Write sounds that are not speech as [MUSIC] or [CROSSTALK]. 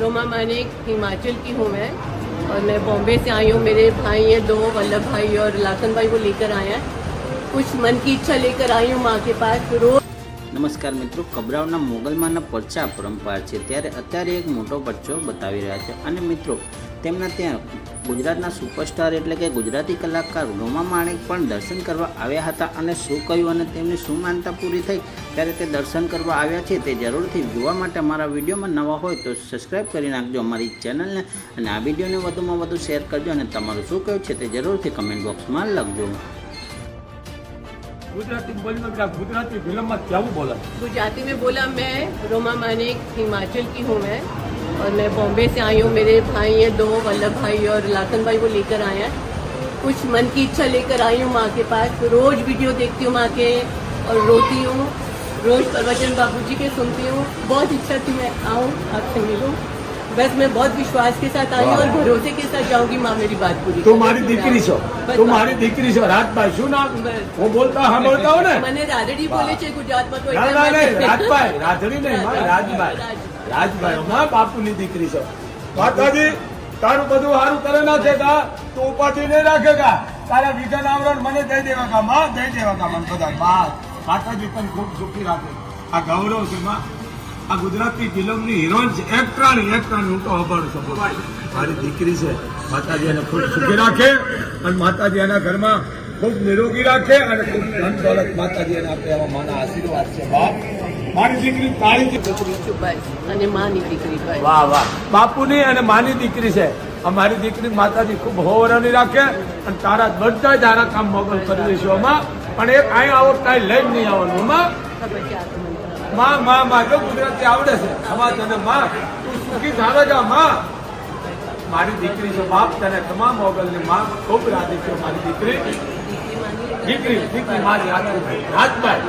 रोमा मानिक हिमाचल की हूँ मैं और मैं बॉम्बे से आई हूँ मेरे भाई हैं दो वल्लभ भाई और लाखन भाई वो लेकर आए हैं कुछ मन की इच्छा लेकर आई हूँ माँ के पास रोज નમસ્કાર મિત્રો કબરાવના મોગલમાંના પરચા પરંપરા છે ત્યારે અત્યારે એક મોટો પરચો બતાવી રહ્યા છે અને મિત્રો તેમના ત્યાં ગુજરાતના સુપરસ્ટાર એટલે કે ગુજરાતી કલાકાર રોમા માણેક પણ દર્શન કરવા આવ્યા હતા અને શું કહ્યું અને તેમની શું માનતા પૂરી થઈ ત્યારે તે દર્શન કરવા આવ્યા છે તે જરૂરથી જોવા માટે અમારા વિડીયોમાં નવા હોય તો સબસ્ક્રાઈબ કરી નાખજો અમારી ચેનલને અને આ વિડીયોને વધુમાં વધુ શેર કરજો અને તમારું શું કહ્યું છે તે જરૂરથી કમેન્ટ બોક્સમાં લખજો ગુજરાતી બોલીમાં કે આ ગુજરાતી ફિલ્મમાં કેવું બોલે गुजराती में बोला मैं रोमा मानिक हिमाचल की हूँ मैं और मैं बॉम्बे से आई हूँ, मेरे भाई हैं, दो वल्लभ भाई और लाखन भाई वो लेकर आए हैं। कुछ मन की इच्छा लेकर आई हूँ माँ के पास। रोज वीडियो देखती हूँ माँ के और रोती हूँ। रोज प्रवचन बाबूजी के सुनती हूँ। बहुत इच्छा थी मैं आऊँ आपसे मिलूँ बस मैं बहुत विश्वास के साथ आई हूँ और भरोसे के साथ जाऊंगी माँ मेरी बात पूरी તું करे। મારી દીકરી છો બસ તું મારી દીકરી છો રાજભાઈ શું નામ બસ. હું બોલતા સાંભળતા હો ને મને રાદડી બોલે છે ગુજરાતમાં તો ના એટલે ના નહીં મને- રાજભાઈ રાધડી નહીં માં રાજભાઈ રાજ- રાજભાઈ માં બાપુની દીકરી છો માતાજી તારું બધું સારું કરે ના છે કા તું ઉપાધિ નહીં રાખે કા તારા વિઘન આવરણ મને દઈ દેવા કા માં દઈ દેવા કા મને બધા માં માતાજી તને ખૂબ સુખી રાખે આ ગૌરવ છે માં આ ગુજરાતની ફિલ્મની હિરોઈન છે. એક્ટ્રાની એક્ટ્રાની હું તો અભાર છું. મારી દીકરી છે. માતાજી એને ખૂબ [LAUGHS] સુખી રાખે અને માતાજી એના ઘરમાં ખૂબ નિરોગી રાખે અને ખૂબ ધન દોલત માતાજી એને આપે એવા માના આશીર્વાદ છે. બાપ મારી દીકરી તારી દીકરી. દીકરી છું બસ અને માની દીકરી વાહ વાહ. બાપુની અને માની દીકરી છે. અમારી દીકરી માતાજી ખૂબ હોવરાની રાખે અને તારા બધા જ આરા કામ મોગલ કરી દઈશું અમા પણ એ અહીં આવો કાંઈ લઈને નહીં આવવાનું અમા માં માં માં જો ગુજરાતી આવડે છે? સમાજ તને, માં. તું સુખી જાણે જા, માં. મારી દીકરી છે બાપ, તને તમામ મોગલની માં. ખૂબ રાજી છે મારી દીકરી. દીકરી દીકરી મારી રાજભાઈ. રાજભાઈ